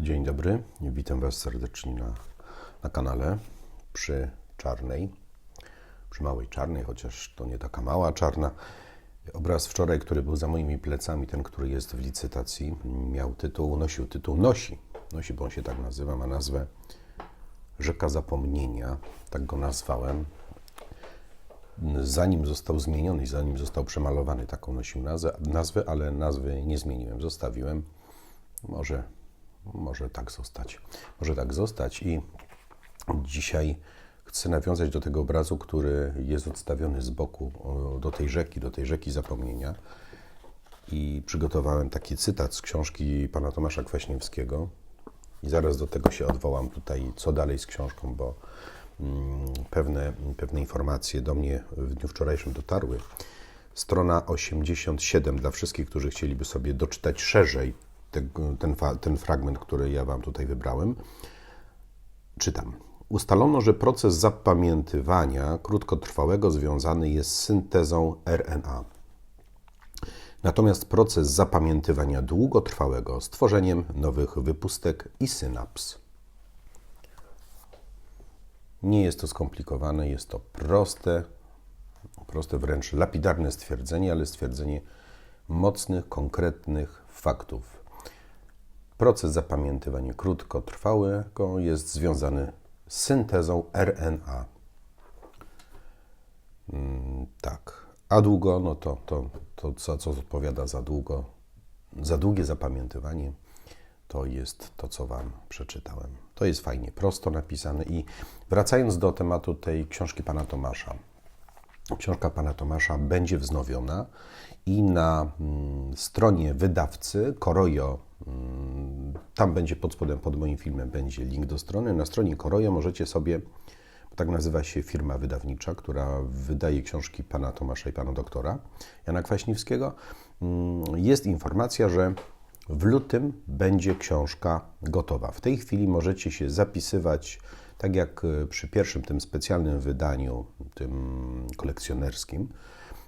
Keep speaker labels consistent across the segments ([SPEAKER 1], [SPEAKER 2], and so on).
[SPEAKER 1] Dzień dobry, witam Was serdecznie na, na kanale przy czarnej, przy małej czarnej, chociaż to nie taka mała czarna. Obraz wczoraj, który był za moimi plecami, ten, który jest w licytacji, miał tytuł, nosił tytuł, nosi, nosi, bo on się tak nazywa, ma nazwę Rzeka Zapomnienia, tak go nazwałem. Zanim został zmieniony, zanim został przemalowany, taką nosił nazwę, nazwę ale nazwy nie zmieniłem, zostawiłem. Może może tak zostać. Może tak zostać i dzisiaj chcę nawiązać do tego obrazu, który jest odstawiony z boku do tej rzeki, do tej rzeki zapomnienia. I przygotowałem taki cytat z książki pana Tomasza Kwaśniewskiego. I zaraz do tego się odwołam tutaj, co dalej z książką, bo mm, pewne, pewne informacje do mnie w dniu wczorajszym dotarły. Strona 87 dla wszystkich, którzy chcieliby sobie doczytać szerzej ten, ten fragment, który ja Wam tutaj wybrałem. Czytam. Ustalono, że proces zapamiętywania krótkotrwałego związany jest z syntezą RNA. Natomiast proces zapamiętywania długotrwałego z tworzeniem nowych wypustek i synaps. Nie jest to skomplikowane, jest to proste, proste wręcz lapidarne stwierdzenie, ale stwierdzenie mocnych, konkretnych faktów. Proces zapamiętywania krótkotrwałego jest związany z syntezą RNA. Mm, tak. A długo, no to, to, to co, co odpowiada za długo, za długie zapamiętywanie, to jest to, co Wam przeczytałem. To jest fajnie, prosto napisane. I wracając do tematu tej książki Pana Tomasza. Książka Pana Tomasza będzie wznowiona i na mm, stronie wydawcy Korojo tam będzie pod spodem, pod moim filmem, będzie link do strony. Na stronie Korojo możecie sobie, tak nazywa się firma wydawnicza, która wydaje książki pana Tomasza i pana doktora Jana Kwaśniewskiego. Mm, jest informacja, że w lutym będzie książka gotowa. W tej chwili możecie się zapisywać, tak jak przy pierwszym tym specjalnym wydaniu, tym kolekcjonerskim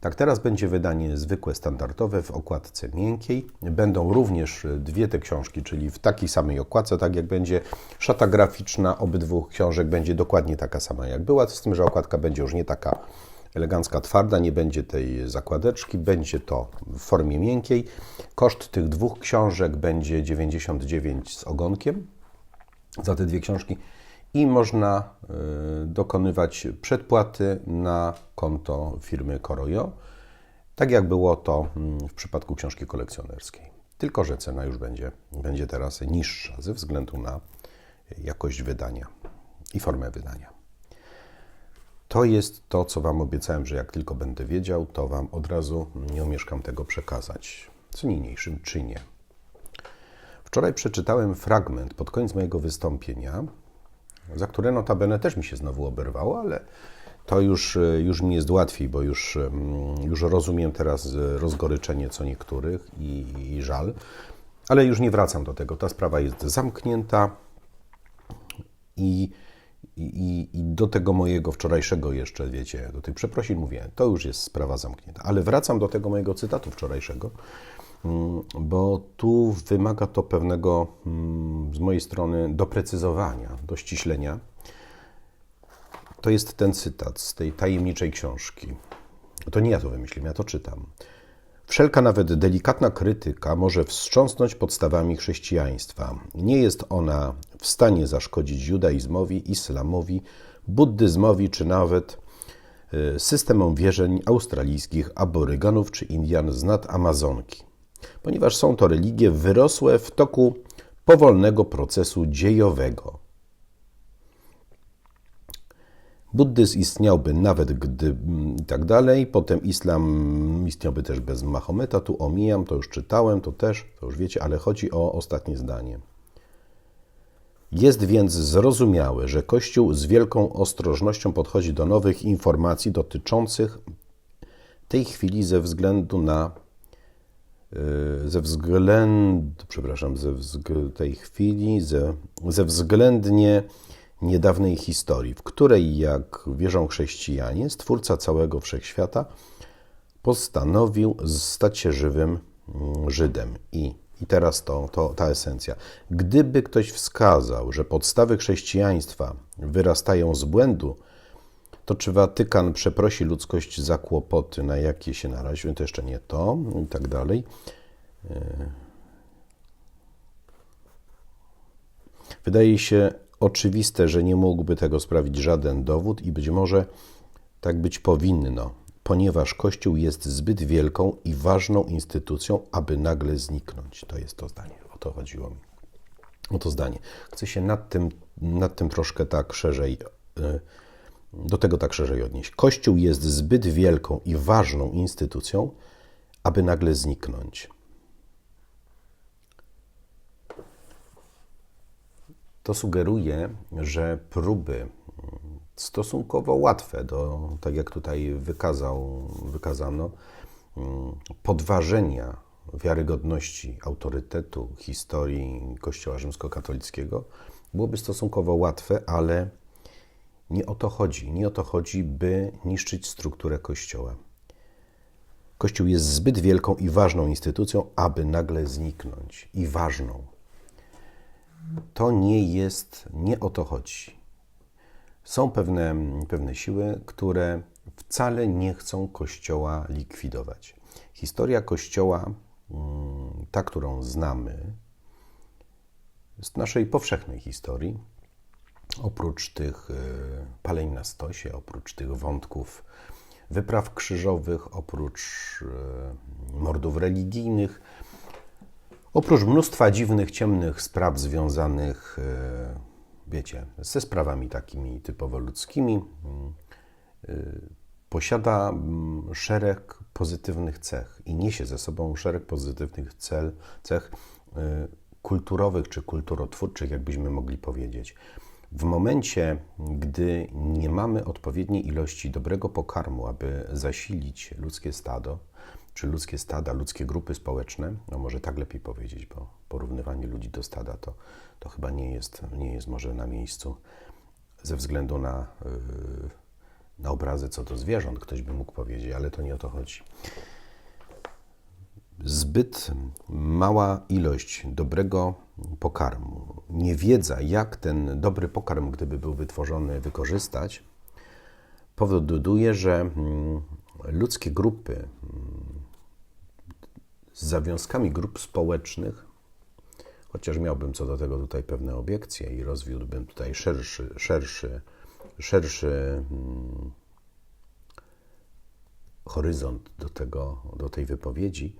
[SPEAKER 1] tak, teraz będzie wydanie zwykłe, standardowe w okładce miękkiej. Będą również dwie te książki, czyli w takiej samej okładce, tak jak będzie szata graficzna obydwu książek będzie dokładnie taka sama jak była, z tym, że okładka będzie już nie taka elegancka, twarda, nie będzie tej zakładeczki, będzie to w formie miękkiej. Koszt tych dwóch książek będzie 99 z ogonkiem za te dwie książki i można y, dokonywać przedpłaty na konto firmy Korojo, tak jak było to mm, w przypadku książki kolekcjonerskiej. Tylko, że cena już będzie, będzie teraz niższa ze względu na jakość wydania i formę wydania. To jest to, co Wam obiecałem, że jak tylko będę wiedział, to Wam od razu nie omieszkam tego przekazać. Co niniejszym czynię. Wczoraj przeczytałem fragment pod koniec mojego wystąpienia za które notabene też mi się znowu oberwało, ale to już, e, już mi jest łatwiej, bo już, już rozumiem teraz rozgoryczenie co niektórych i, i żal, ale już nie wracam do tego. Ta sprawa jest zamknięta i, i, i do tego mojego wczorajszego jeszcze, wiecie, do tych przeprosin mówię, to już jest sprawa zamknięta. Ale wracam do tego mojego cytatu wczorajszego, bo tu wymaga to pewnego mm, z mojej strony doprecyzowania, dościślenia. To jest ten cytat z tej tajemniczej książki. To nie ja to wymyśliłem, ja to czytam. Wszelka nawet delikatna krytyka może wstrząsnąć podstawami chrześcijaństwa. Nie jest ona w stanie zaszkodzić judaizmowi, islamowi, buddyzmowi czy nawet y, systemom wierzeń australijskich aboryganów czy Indian z nad Amazonki ponieważ są to religie wyrosłe w toku powolnego procesu dziejowego. Buddyzm istniałby nawet gdy i tak dalej, potem islam istniałby też bez Mahometa, tu omijam, to już czytałem, to też, to już wiecie, ale chodzi o ostatnie zdanie. Jest więc zrozumiałe, że Kościół z wielką ostrożnością podchodzi do nowych informacji dotyczących tej chwili ze względu na ze względu, przepraszam, ze tej chwili, ze, ze względnie niedawnej historii, w której, jak wierzą chrześcijanie, Stwórca całego wszechświata postanowił stać się żywym mm, Żydem i I teraz to, to, ta esencja. Gdyby ktoś wskazał, że podstawy chrześcijaństwa wyrastają z błędu, to czy Watykan przeprosi ludzkość za kłopoty, na jakie się naraził? To jeszcze nie to i tak dalej. Wydaje się oczywiste, że nie mógłby tego sprawić żaden dowód i być może tak być powinno, ponieważ Kościół jest zbyt wielką i ważną instytucją, aby nagle zniknąć. To jest to zdanie. O to chodziło mi. O to zdanie. Chcę się nad tym, nad tym troszkę tak szerzej, y, do tego tak szerzej odnieść. Kościół jest zbyt wielką i ważną instytucją, aby nagle zniknąć. To sugeruje, że próby stosunkowo łatwe do, tak jak tutaj wykazał, wykazano, podważenia wiarygodności autorytetu historii Kościoła rzymskokatolickiego byłoby stosunkowo łatwe, ale nie o to chodzi. Nie o to chodzi, by niszczyć strukturę Kościoła. Kościół jest zbyt wielką i ważną instytucją, aby nagle zniknąć. I ważną. To nie jest, nie o to chodzi. Są pewne, pewne siły, które wcale nie chcą Kościoła likwidować. Historia Kościoła, mm, ta, którą znamy, z naszej powszechnej historii, oprócz tych e, paleń na stosie, oprócz tych wątków wypraw krzyżowych, oprócz e, mordów religijnych, oprócz mnóstwa dziwnych, ciemnych spraw związanych e, wiecie, ze sprawami takimi typowo ludzkimi, y, posiada mm, szereg pozytywnych cech i niesie ze sobą szereg pozytywnych cel, cech y, kulturowych czy kulturotwórczych, jakbyśmy mogli powiedzieć. W momencie, gdy nie mamy odpowiedniej ilości dobrego pokarmu, aby zasilić ludzkie stado, czy ludzkie stada, ludzkie grupy społeczne, no może tak lepiej powiedzieć, bo porównywanie ludzi do stada to, to chyba nie jest, nie jest może na miejscu ze względu na, yy, na obrazy co do zwierząt, ktoś by mógł powiedzieć, ale to nie o to chodzi. Zbyt mała ilość dobrego pokarmu, niewiedza, jak ten dobry pokarm, gdyby był wytworzony, wykorzystać, powoduje, że mm, ludzkie grupy mm, z zawiązkami grup społecznych, chociaż miałbym co do tego tutaj pewne obiekcje i rozwiódłbym tutaj szerszy, szerszy, szerszy hmm, horyzont do, tego, do tej wypowiedzi,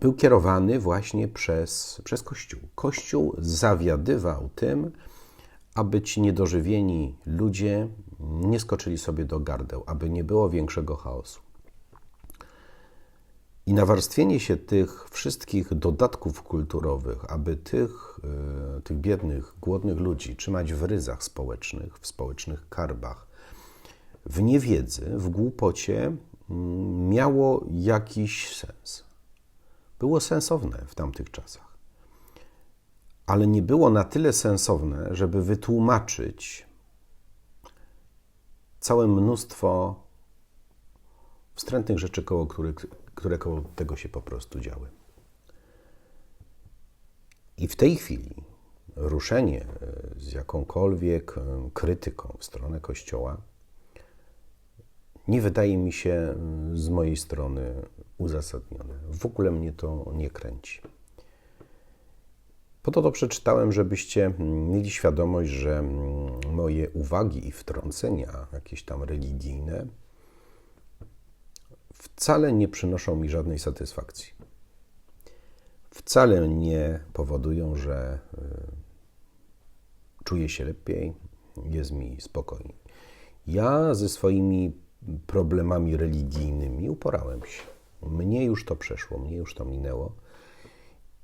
[SPEAKER 1] był kierowany właśnie przez, przez Kościół. Kościół zawiadywał tym, aby ci niedożywieni ludzie nie skoczyli sobie do gardeł, aby nie było większego chaosu. I nawarstwienie się tych wszystkich dodatków kulturowych, aby tych, e, tych biednych, głodnych ludzi trzymać w ryzach społecznych, w społecznych karbach, w niewiedzy, w głupocie, miało jakiś sens. Było sensowne w tamtych czasach. Ale nie było na tyle sensowne, żeby wytłumaczyć całe mnóstwo wstrętnych rzeczy, koło których które koło tego się po prostu działy. I w tej chwili ruszenie e, z jakąkolwiek e, krytyką w stronę Kościoła nie wydaje mi się e, z mojej strony uzasadnione. W ogóle mnie to nie kręci. Po to to przeczytałem, żebyście mieli świadomość, że moje uwagi i wtrącenia, jakieś tam religijne, wcale nie przynoszą mi żadnej satysfakcji. Wcale nie powodują, że y, czuję się lepiej, jest mi spokojniej. Ja ze swoimi problemami religijnymi uporałem się. Mnie już to przeszło, mnie już to minęło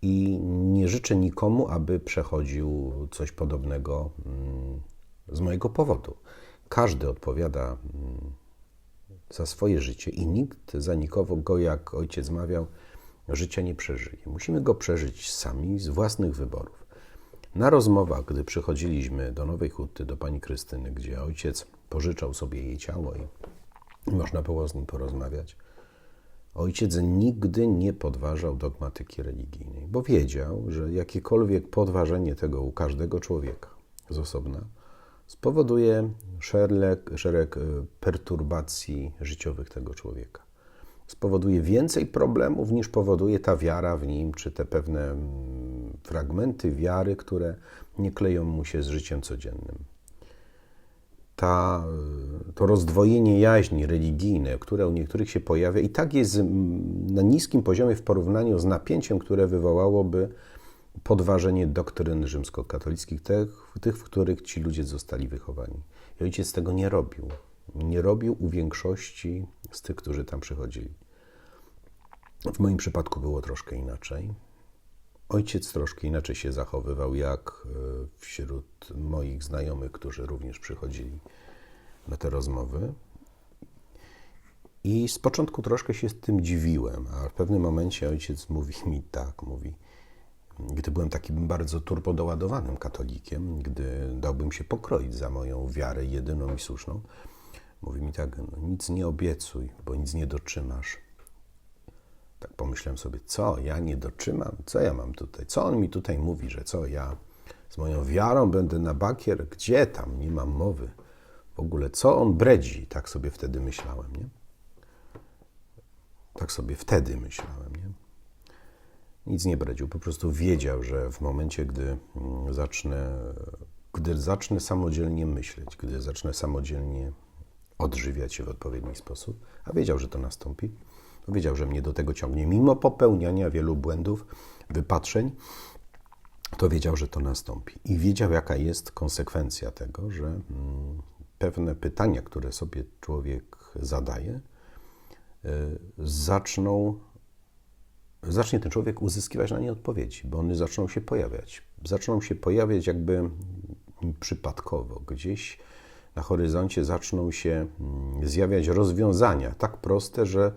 [SPEAKER 1] i nie życzę nikomu, aby przechodził coś podobnego mm, z mojego powodu. Każdy odpowiada mm, za swoje życie i nikt za nikogo, jak ojciec mawiał, życia nie przeżyje. Musimy go przeżyć sami z własnych wyborów. Na rozmowach, gdy przychodziliśmy do Nowej Huty, do pani Krystyny, gdzie ojciec pożyczał sobie jej ciało i można było z nim porozmawiać, Ojciec nigdy nie podważał dogmatyki religijnej, bo wiedział, że jakiekolwiek podważenie tego u każdego człowieka z osobna spowoduje szereg, szereg e, perturbacji życiowych tego człowieka. Spowoduje więcej problemów niż powoduje ta wiara w nim, czy te pewne mm, fragmenty wiary, które nie kleją mu się z życiem codziennym ta, to rozdwojenie jaźni religijne, które u niektórych się pojawia, i tak jest na niskim poziomie w porównaniu z napięciem, które wywołałoby podważenie doktryn rzymskokatolickich, tych, tych, w których ci ludzie zostali wychowani. I ojciec tego nie robił. Nie robił u większości z tych, którzy tam przychodzili. W moim przypadku było troszkę inaczej. Ojciec troszkę inaczej się zachowywał, jak e, wśród moich znajomych, którzy również przychodzili na te rozmowy. I z początku troszkę się z tym dziwiłem, a w pewnym momencie ojciec mówi mi tak, mówi, gdy byłem takim bardzo turbodoładowanym katolikiem, gdy dałbym się pokroić za moją wiarę jedyną i słuszną, mówi mi tak, no, nic nie obiecuj, bo nic nie dotrzymasz. Tak pomyślałem sobie, co ja nie dotrzymam? Co ja mam tutaj? Co on mi tutaj mówi, że co ja z moją wiarą będę na bakier? Gdzie tam? Nie mam mowy. W ogóle co on bredzi? Tak sobie wtedy myślałem, nie? Tak sobie wtedy myślałem, nie? Nic nie bredził, po prostu wiedział, że w momencie, gdy mm, zacznę, gdy zacznę samodzielnie myśleć, gdy zacznę samodzielnie odżywiać się w odpowiedni sposób, a wiedział, że to nastąpi, Wiedział, że mnie do tego ciągnie. Mimo popełniania wielu błędów, wypatrzeń, to wiedział, że to nastąpi. I wiedział, jaka jest konsekwencja tego, że mm, pewne pytania, które sobie człowiek zadaje, y, zaczną, zacznie ten człowiek uzyskiwać na nie odpowiedzi, bo one zaczną się pojawiać. Zaczną się pojawiać jakby przypadkowo. Gdzieś na horyzoncie zaczną się mm, zjawiać rozwiązania tak proste, że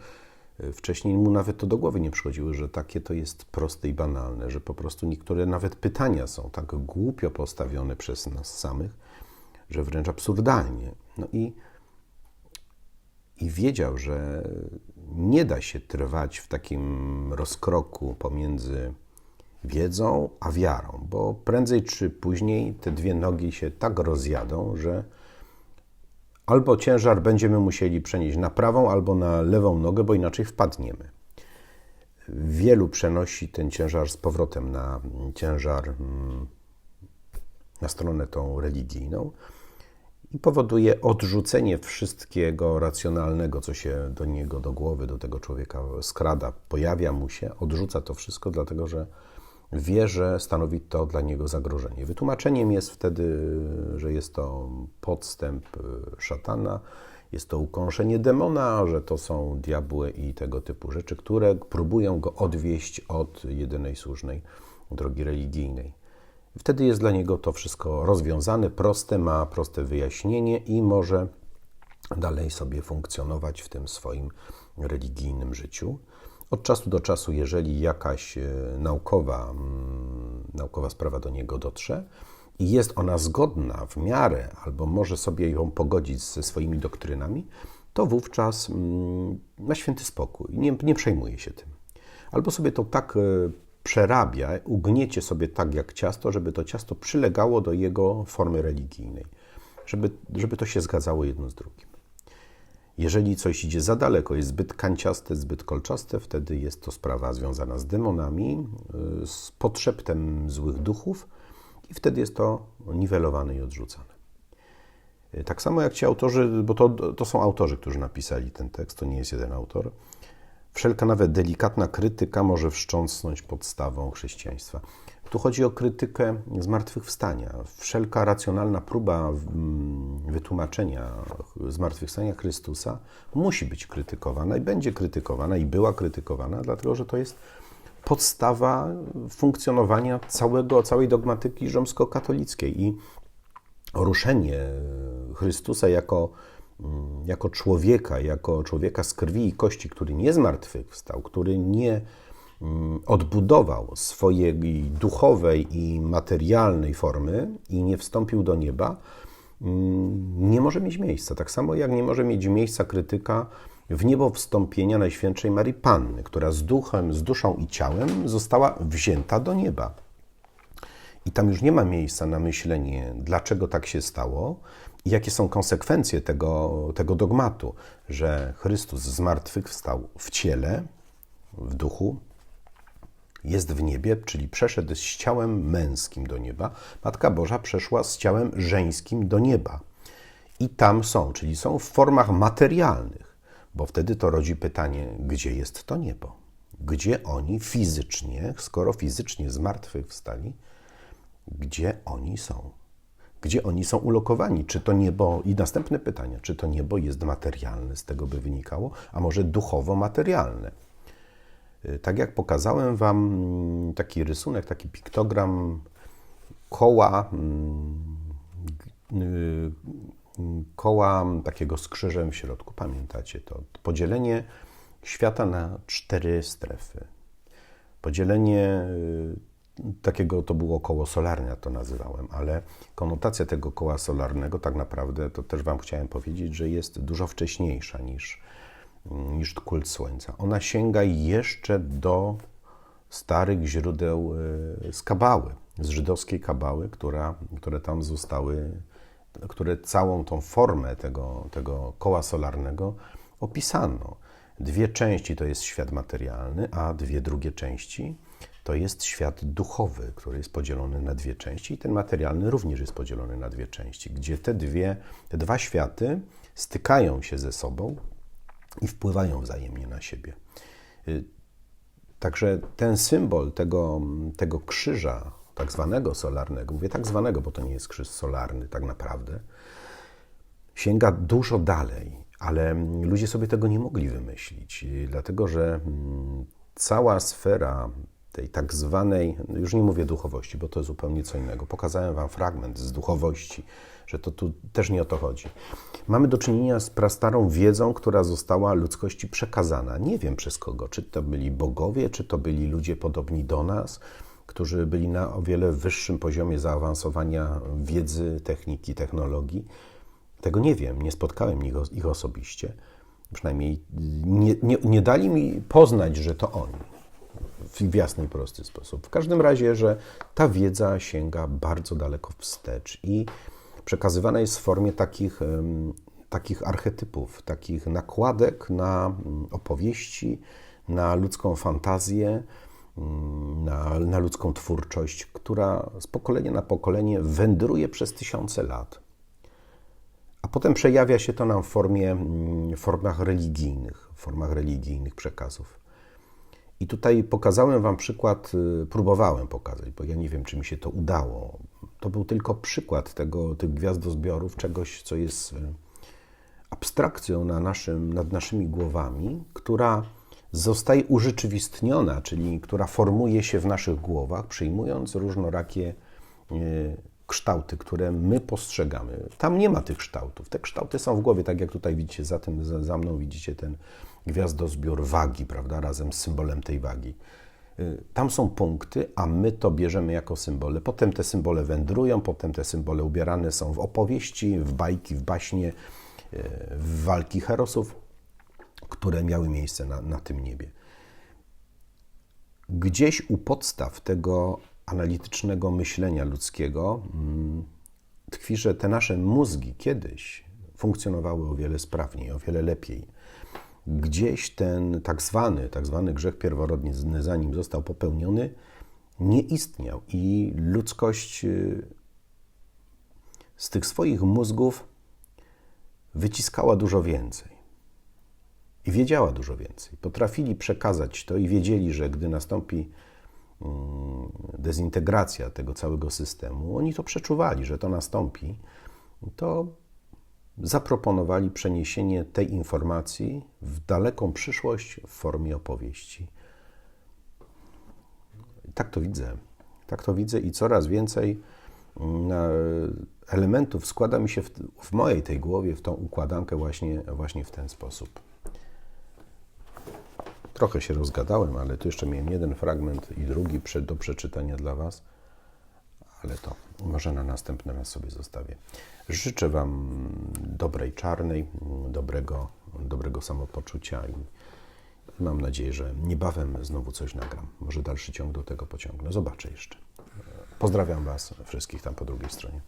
[SPEAKER 1] Wcześniej mu nawet to do głowy nie przychodziło, że takie to jest proste i banalne, że po prostu niektóre nawet pytania są tak głupio postawione przez nas samych, że wręcz absurdalnie. No i, i wiedział, że nie da się trwać w takim rozkroku pomiędzy wiedzą a wiarą, bo prędzej czy później te dwie nogi się tak rozjadą, że albo ciężar będziemy musieli przenieść na prawą albo na lewą nogę, bo inaczej wpadniemy. Wielu przenosi ten ciężar z powrotem na ciężar, mm, na stronę tą religijną i powoduje odrzucenie wszystkiego racjonalnego, co się do niego, do głowy, do tego człowieka skrada, pojawia mu się, odrzuca to wszystko, dlatego że wie, że stanowi to dla niego zagrożenie. Wytłumaczeniem jest wtedy, że jest to podstęp e, szatana, jest to ukąszenie demona, że to są diabły i tego typu rzeczy, które próbują go odwieść od jedynej słusznej drogi religijnej. Wtedy jest dla niego to wszystko rozwiązane, proste, ma proste wyjaśnienie i może dalej sobie funkcjonować w tym swoim religijnym życiu. Od czasu do czasu, jeżeli jakaś e, naukowa, mm, naukowa sprawa do niego dotrze i jest ona zgodna w miarę, albo może sobie ją pogodzić ze swoimi doktrynami, to wówczas mm, ma święty spokój, nie, nie przejmuje się tym. Albo sobie to tak e, przerabia, ugniecie sobie tak jak ciasto, żeby to ciasto przylegało do jego formy religijnej, żeby, żeby to się zgadzało jedno z drugim. Jeżeli coś idzie za daleko, jest zbyt kanciaste, zbyt kolczaste, wtedy jest to sprawa związana z demonami, y, z podszeptem złych duchów i wtedy jest to niwelowane i odrzucane. Y, tak samo jak ci autorzy, bo to, to są autorzy, którzy napisali ten tekst, to nie jest jeden autor. Wszelka nawet delikatna krytyka może wstrząsnąć podstawą chrześcijaństwa. Tu chodzi o krytykę zmartwychwstania. Wszelka racjonalna próba mm, wytłumaczenia zmartwychwstania Chrystusa musi być krytykowana i będzie krytykowana i była krytykowana, dlatego że to jest podstawa funkcjonowania całego, całej dogmatyki rzymskokatolickiej i ruszenie Chrystusa jako, mm, jako człowieka, jako człowieka z krwi i kości, który nie zmartwychwstał, który nie odbudował swojej duchowej i materialnej formy i nie wstąpił do nieba, mm, nie może mieć miejsca. Tak samo jak nie może mieć miejsca krytyka w niebo wstąpienia Najświętszej Marii Panny, która z duchem, z duszą i ciałem została wzięta do nieba. I tam już nie ma miejsca na myślenie, dlaczego tak się stało i jakie są konsekwencje tego, tego dogmatu, że Chrystus zmartwychwstał w ciele, w duchu, jest w niebie, czyli przeszedł z ciałem męskim do nieba. Matka Boża przeszła z ciałem żeńskim do nieba. I tam są, czyli są w formach materialnych, bo wtedy to rodzi pytanie, gdzie jest to niebo? Gdzie oni fizycznie, skoro fizycznie zmartwychwstali, gdzie oni są? Gdzie oni są ulokowani? Czy to niebo, i następne pytanie, czy to niebo jest materialne, z tego by wynikało, a może duchowo-materialne? Y, tak jak pokazałem Wam mm, taki rysunek, taki piktogram koła, mm, y, koła takiego z krzyżem w środku. Pamiętacie to? Podzielenie świata na cztery strefy. Podzielenie y, takiego to było koło solarne, ja to nazywałem, ale konotacja tego koła solarnego tak naprawdę to też Wam chciałem powiedzieć, że jest dużo wcześniejsza niż, niż kult Słońca. Ona sięga jeszcze do starych źródeł e, z Kabały, z żydowskiej Kabały, która, które tam zostały, które całą tą formę tego, tego koła solarnego opisano. Dwie części to jest świat materialny, a dwie drugie części to jest świat duchowy, który jest podzielony na dwie części, i ten materialny również jest podzielony na dwie części, gdzie te dwie, te dwa światy stykają się ze sobą i wpływają wzajemnie na siebie. Y, także ten symbol tego, tego krzyża, tak zwanego solarnego, mówię tak zwanego, bo to nie jest krzyż solarny tak naprawdę, sięga dużo dalej, ale ludzie sobie tego nie mogli wymyślić, y, dlatego że mm, cała sfera tej tak zwanej, już nie mówię duchowości, bo to zupełnie co innego. Pokazałem Wam fragment z duchowości, że to tu też nie o to chodzi. Mamy do czynienia z prastarą wiedzą, która została ludzkości przekazana. Nie wiem przez kogo, czy to byli bogowie, czy to byli ludzie podobni do nas, którzy byli na o wiele wyższym poziomie zaawansowania wiedzy, techniki, technologii. Tego nie wiem, nie spotkałem ich, ich osobiście. Przynajmniej nie, nie, nie dali mi poznać, że to oni w jasny i prosty sposób. W każdym razie, że ta wiedza sięga bardzo daleko wstecz i przekazywana jest w formie takich, takich archetypów, takich nakładek na mm, opowieści, na ludzką fantazję, mm, na, na ludzką twórczość, która z pokolenia na pokolenie wędruje przez tysiące lat. A potem przejawia się to nam w formie, mm, formach religijnych, w formach religijnych przekazów. I tutaj pokazałem Wam przykład, y, próbowałem pokazać, bo ja nie wiem, czy mi się to udało. To był tylko przykład tego, tych gwiazdozbiorów, czegoś, co jest y, abstrakcją na naszym, nad naszymi głowami, która zostaje urzeczywistniona, czyli która formuje się w naszych głowach, przyjmując różnorakie y, kształty, które my postrzegamy. Tam nie ma tych kształtów. Te kształty są w głowie, tak jak tutaj widzicie, za, tym, za mną widzicie ten gwiazdozbiór wagi, prawda, razem z symbolem tej wagi. Y, tam są punkty, a my to bierzemy jako symbole. Potem te symbole wędrują, potem te symbole ubierane są w opowieści, w bajki, w baśnie, y, w walki herosów, które miały miejsce na, na tym niebie. Gdzieś u podstaw tego analitycznego myślenia ludzkiego mm, tkwi, że te nasze mózgi kiedyś funkcjonowały o wiele sprawniej, o wiele lepiej gdzieś ten tak zwany, tak zwany grzech pierworodny, zanim został popełniony, nie istniał i ludzkość y, z tych swoich mózgów wyciskała dużo więcej. I wiedziała dużo więcej. Potrafili przekazać to i wiedzieli, że gdy nastąpi dezintegracja tego całego systemu, oni to przeczuwali, że to nastąpi, to zaproponowali przeniesienie tej informacji w daleką przyszłość w formie opowieści. Tak to widzę. Tak to widzę i coraz więcej mm, elementów składa mi się w, w mojej tej głowie, w tą układankę właśnie, właśnie w ten sposób. Trochę się rozgadałem, ale tu jeszcze miałem jeden fragment i drugi do przeczytania dla Was ale to może na następny raz sobie zostawię. Życzę Wam dobrej czarnej, dobrego dobrego samopoczucia i mam nadzieję, że niebawem znowu coś nagram. Może dalszy ciąg do tego pociągnę. Zobaczę jeszcze. Pozdrawiam Was wszystkich tam po drugiej stronie.